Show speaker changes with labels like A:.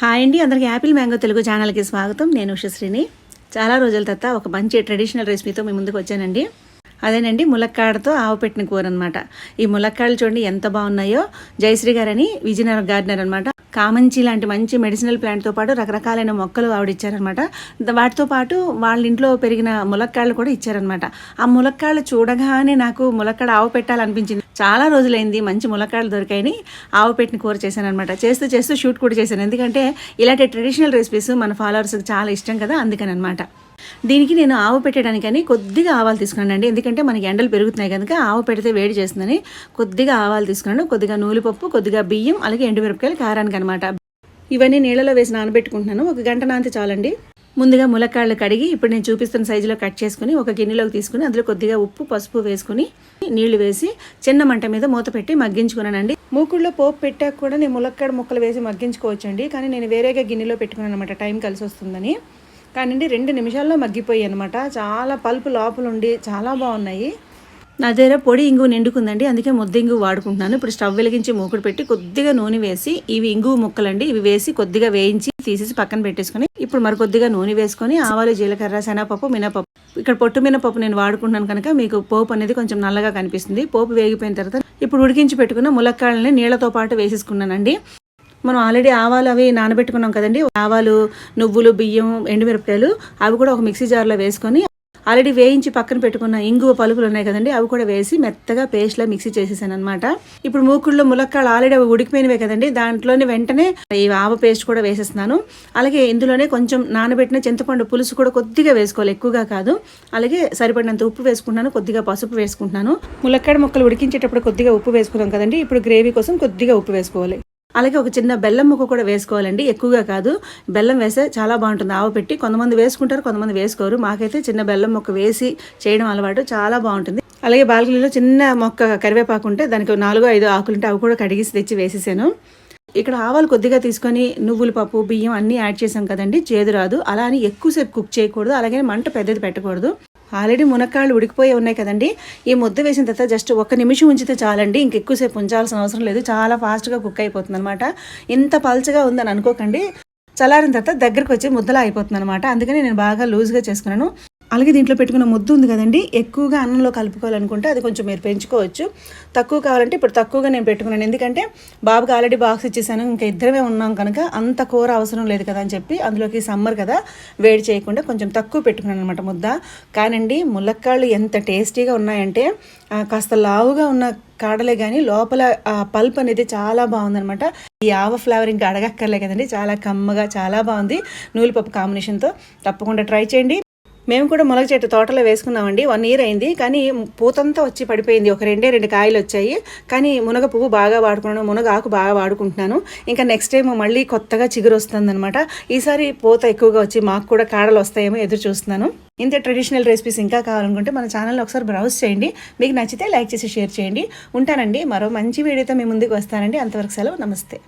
A: Hi అండి అందరికీ Apple mango Telugu ఛానల్కి స్వాగతం. నేను ఉషశ్రీని. చాలా రోజుల తర్వాత ఒక మంచి ట్రెడిషనల్ రెసిపీతో మీ ముందుకు వచ్చానండి. అదేనండి ములక్కాడతో ఆవు పెట్టిన కూర అనమాట ఈ ములక్కాడలు చూడండి ఎంత బాగున్నాయో. జయశ్రీ గారని విజయనగరం గార్డెనర్ అనమాట. కామంచి లాంటి మంచి మెడిసినల్ ప్లాంట్తో పాటు రకరకాలైన మొక్కలు ఆవిడ ఇచ్చారనమాట. వాటితో పాటు వాళ్ళ ఇంట్లో పెరిగిన ములక్కాళ్ళు కూడా ఇచ్చారనమాట. ఆ ములక్కాళ్ళు చూడగానే నాకు ములక్కాడ ఆవు పెట్టాలనిపించింది. చాలా రోజులైంది మంచి ములక్కాడలు దొరికాయని ఆవు పెట్టిన కూర చేశాను అనమాట చేస్తూ చేస్తూ షూట్ కూడా చేశాను. ఎందుకంటే ఇలాంటి ట్రెడిషనల్ రెసిపీస్ మన ఫాలోవర్స్కి చాలా ఇష్టం కదా అందుకని అనమాట దీనికి నేను ఆవు పెట్టడానికని కొద్దిగా ఆవాలు తీసుకున్నానండి. ఎందుకంటే మనకి ఎండలు పెరుగుతున్నాయి కనుక ఆవు పెడితే వేడి చేస్తుందని కొద్దిగా ఆవాలు తీసుకున్నాను. కొద్దిగా నూలిపప్పు కొద్దిగా బియ్యం అలాగే ఎండుమిరపకాయలు కారానికి అనమాట ఇవన్నీ నీళ్ళలో వేసి నానబెట్టుకుంటున్నాను. ఒక గంట నానితే చాలండి. ముందుగా ములక్కాళ్ళు కడిగి ఇప్పుడు నేను చూపిస్తున్న సైజులో కట్ చేసుకుని ఒక గిన్నెలోకి తీసుకుని అందులో కొద్దిగా ఉప్పు పసుపు వేసుకుని నీళ్ళు వేసి చిన్న మంట మీద మూత పెట్టి మగ్గించుకున్నానండి. మూకుళ్ళలో పోపు పెట్టాక కూడా నేను ములక్కాడ ముక్కలు వేసి మగ్గించుకోవచ్చండి. కానీ నేను వేరేగా గిన్నెలో పెట్టుకున్నాను అనమాట టైం కలిసి వస్తుందని. కానివ్వండి రెండు నిమిషాల్లో మగ్గిపోయాయి అనమాట చాలా పల్పు లోపలుండి చాలా బాగున్నాయి. నా దగ్గర పొడి ఇంగు నిండుకుందండి అందుకే ముద్ద ఇంగు వాడుకుంటున్నాను. ఇప్పుడు స్టవ్ వెలిగించి మూకుడు పెట్టి కొద్దిగా నూనె వేసి ఇవి ఇంగు ముక్కలండి ఇవి వేసి కొద్దిగా వేయించి తీసేసి పక్కన పెట్టేసుకొని ఇప్పుడు మరి కొద్దిగా నూనె వేసుకొని ఆవాలు జీలకర్ర శనగపప్పు మినపప్పు. ఇక్కడ పొట్టు మినపప్పు నేను వాడుకుంటున్నాను కనుక మీకు పోపు అనేది కొంచెం నల్లగా కనిపిస్తుంది. పోపు వేగిపోయిన తర్వాత ఇప్పుడు ఉడికించి పెట్టుకున్న ములక్కాయలని నీళ్ళతో పాటు వేసేసుకున్నానండి. మనం ఆల్రెడీ ఆవాలు అవి నానబెట్టుకున్నాం కదండి. ఆవాలు నువ్వులు బియ్యం ఎండుమిరపకాయలు అవి కూడా ఒక మిక్సీ జార్లో వేసుకొని ఆల్రెడీ వేయించి పక్కన పెట్టుకున్న ఇంగువ పలుకులు ఉన్నాయి కదండి. అవి కూడా వేసి మెత్తగా పేస్ట్లా మిక్సీ చేసేసాను అనమాట ఇప్పుడు మూకుళ్ళు ములక్కాళ్ళు ఆల్రెడీ అవి ఉడికిపోయినవే కదండి. దాంట్లోనే వెంటనే ఈ ఆవ పేస్ట్ కూడా వేసేస్తున్నాను. అలాగే ఇందులోనే కొంచెం నానబెట్టిన చింతపండు పులుసు కూడా కొద్దిగా వేసుకోవాలి. ఎక్కువగా కాదు. అలాగే సరిపడినంత ఉప్పు వేసుకుంటున్నాను. కొద్దిగా పసుపు వేసుకుంటున్నాను. ములక్కాడ ముక్కలు ఉడికించేటప్పుడు కొద్దిగా ఉప్పు వేసుకున్నాం కదండి. ఇప్పుడు గ్రేవీ కోసం కొద్దిగా ఉప్పు వేసుకోవాలి. అలాగే ఒక చిన్న బెల్లం ముక్క కూడా వేసుకోవాలండి. ఎక్కువగా కాదు. బెల్లం వేస్తే చాలా బాగుంటుంది. ఆవు పెట్టి కొంతమంది వేసుకుంటారు కొంతమంది వేసుకోరు. మాకైతే చిన్న బెల్లం ముక్క వేసి చేయడం అలవాటు చాలా బాగుంటుంది. అలాగే బాల్కనీలో చిన్న మొక్క కరివేపాకు ఉంటే దానికి నాలుగో ఐదో ఆకులు ఉంటే అవి కూడా కడిగేసి తెచ్చి వేసేసాను. ఇక్కడ ఆవాలు కొద్దిగా తీసుకొని నువ్వుల పప్పు బియ్యం అన్నీ యాడ్ చేసాం కదండి. చేదు రాదు. అలా అని ఎక్కువసేపు కుక్ చేయకూడదు. అలాగే మంట పెద్దది పెట్టకూడదు. ఆల్రెడీ మునక్కాళ్ళు ఉడికిపోయి ఉన్నాయి కదండి. ఈ ముద్ద వేసిన తర్వాత జస్ట్ ఒక్క నిమిషం ఉంచితే చాలండి. ఇంకెక్కువసేపు ఉంచాల్సిన అవసరం లేదు. చాలా ఫాస్ట్గా కుక్ అయిపోతుంది అనమాట ఇంత పల్చగా ఉందని అనుకోకండి. చల్లారిన తర్వాత దగ్గరకు వచ్చి ముద్దలా అయిపోతుంది అనమాట అందుకని నేను బాగా లూజ్గా చేసుకున్నాను. అలాగే దీంట్లో పెట్టుకున్న ముద్దు ఉంది కదండి. ఎక్కువగా అన్నంలో కలుపుకోవాలనుకుంటే అది కొంచెం మీరు పెంచుకోవచ్చు. తక్కువ కావాలంటే ఇప్పుడు తక్కువగా నేను పెట్టుకున్నాను. ఎందుకంటే బాబుకి ఆల్రెడీ బాక్స్ ఇచ్చేసాను. ఇంకా ఇద్దరమే ఉన్నాం కనుక అంత కూర అవసరం లేదు కదా అని చెప్పి అందులోకి సమ్మర్ కదా వేడి చేయకుండా కొంచెం తక్కువ పెట్టుకున్నాను అనమాట ముద్ద. కానండి ములక్కాళ్ళు ఎంత టేస్టీగా ఉన్నాయంటే కాస్త లావుగా ఉన్న కాడలే కానీ లోపల ఆ పల్ప్ అనేది చాలా బాగుందనమాట ఈ ఆవ ఫ్లేవర్ ఇంకా అడగక్కర్లే కదండి. చాలా కమ్మగా చాలా బాగుంది. నూలుపప్పు కాంబినేషన్తో తప్పకుండా ట్రై చేయండి. మేము కూడా మునగ చెట్టు తోటలో వేసుకున్నామండి. వన్ ఇయర్ అయింది. కానీ పూతంతా వచ్చి పడిపోయింది. ఒక రెండే రెండు కాయలు వచ్చాయి. కానీ మునగ పువ్వు బాగా వాడుకున్నాను. మునగ ఆకు బాగా వాడుకుంటున్నాను. ఇంకా నెక్స్ట్ టైం మళ్ళీ కొత్తగా చిగురు వస్తుందన్నమాట. ఈసారి పూత ఎక్కువగా వచ్చి మాకు కూడా కాడలు వస్తాయేమో ఎదురు చూస్తున్నాను. ఇంత ట్రెడిషనల్ రెసిపీస్ ఇంకా కావాలనుకుంటే మన ఛానల్ ఒకసారి బ్రౌజ్ చేయండి. మీకు నచ్చితే లైక్ చేసి షేర్ చేయండి. ఉంటానండి. మరో మంచి వీడియోతో మీ ముందుకు వస్తానండి. అంతవరకు సెలవు. నమస్తే.